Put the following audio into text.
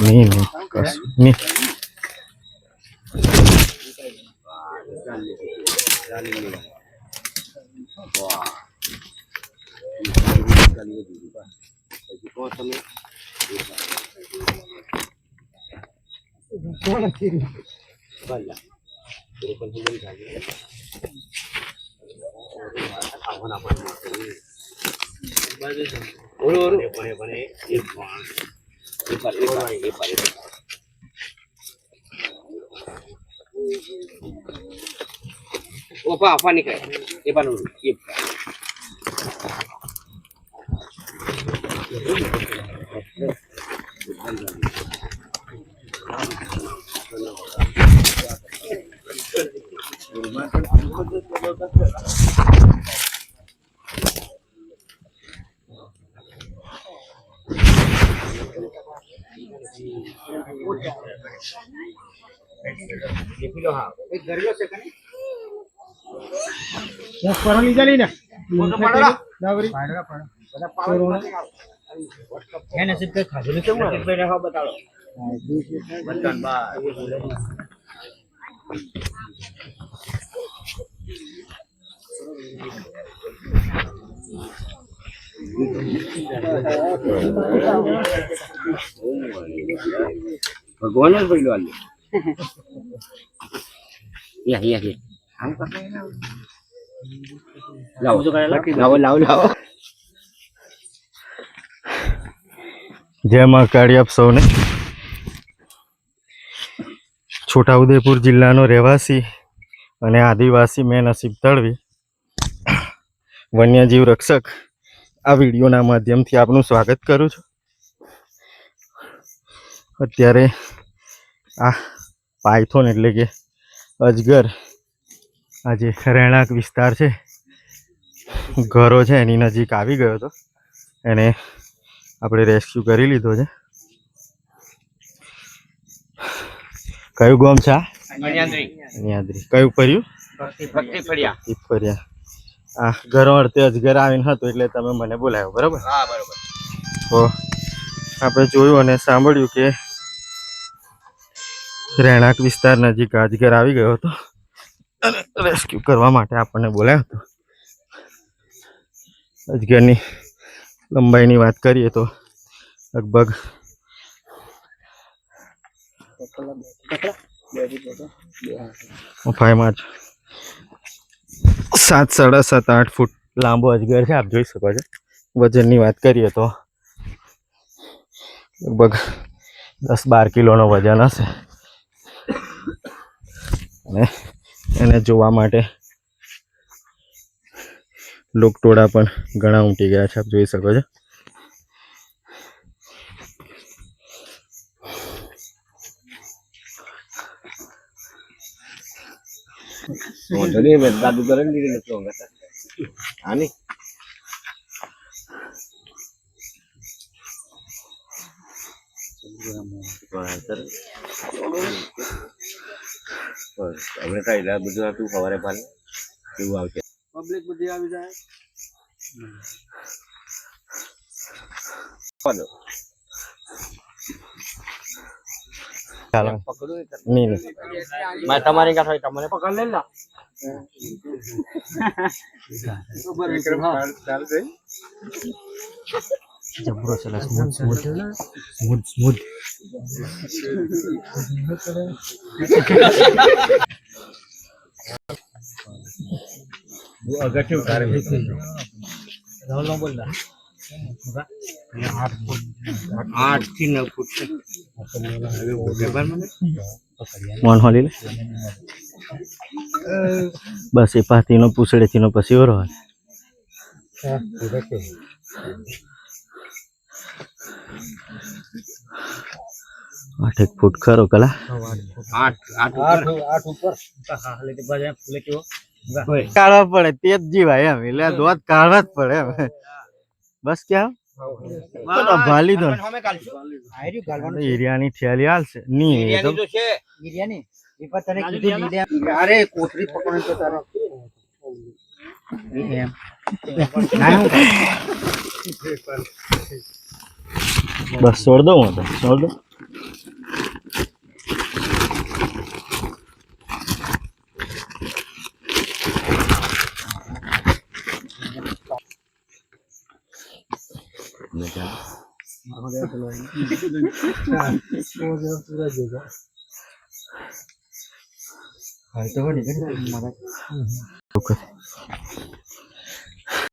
नहीं नहीं कस, Terima kasih apa nih kayak? Ipa dulu, Ipa. Terima. નહીં નહીં કશું નહીં ઓપા આપવા નીકળે એ પણ એ ભગવાન જ પડ્યો આલ્યો. યા યા યા. આમ કર. લાવો લાવો લાવો લાવો. જય મહાકાળી આપ સૌને. છોટાઉદેપુર જિલ્લાનો રહેવાસી અને આદિવાસી મેં નસીબ તળવી. વન્યજીવ રક્ષક આ વિડીયોના માધ્યમથી આપનું સ્વાગત કરું છું. અત્યારે આ પાયથોન એટલે કે અજગર આ જે રહેણાંક વિસ્તાર છે ઘરો છે એની નજીક આવી ગયો હતો. એને આપણે રેસ્ક્યુ કરી લીધો છે. કયું ગામ છે નિયાદ્રી કયું ફર્યું? ભક્તિ ફર્યા આ ઘરો અડતે અજગર આવીને હતો એટલે તમે મને બોલાવ્યો બરાબર? હા બરોબર. તો આપણે જોયું અને સાંભળ્યું કે રહેણાંક વિસ્તાર નજીક અજગર આવી ગયો હતો. અને રેસ્ક્યુ કરવા માટે આપણને બોલાવ્યો હતો. અજગરની લંબાઈની વાત કરીએ તો લગભગ ફાઈમાં સાત, સાડા સાત, આઠ ફૂટ લાંબો અજગર છે, આપ જોઈ શકો છો. વજનની વાત કરીએ તો લગભગ દસ, બાર કિલોનો વજન હશે. અને એને જોવા માટે લોકટોળા પણ ઘણા ઉમટી ગયા છે, આપ જોઈ શકો છો. આની હવે કઈ બધું હતું સવારે પાલે કેવું આવશે પબ્લિક બધી આવી જાય ચાલો નહીં નહીં મારે તમારી કાંઠ હોય તમને પકડ લે લા જબરો છે સ્મૂથ સ્મૂથ સ્મૂથ સ્મૂથ અગત્ય ઉતારે આઠ થી નવ ફૂટ છે મોન હોલી લે બસ એ પાતીનો પૂછડેથીનો પછી ઓરો હોય આઠ એક ફૂટ ખરો કલા આઠ આઠ ઉપર કાઢવા પડે તે જ જીવાય એમ એટલે દોત કાઢવા જ પડે એમ બસ ક્યાં ભાલી દો એરિયાની થેલી હાલશે નહીં એ તો અરે કોથળી પકડે તો તારો બસ છોડ દઉં હું તો છોડ દઉં. હા તો વળી મારા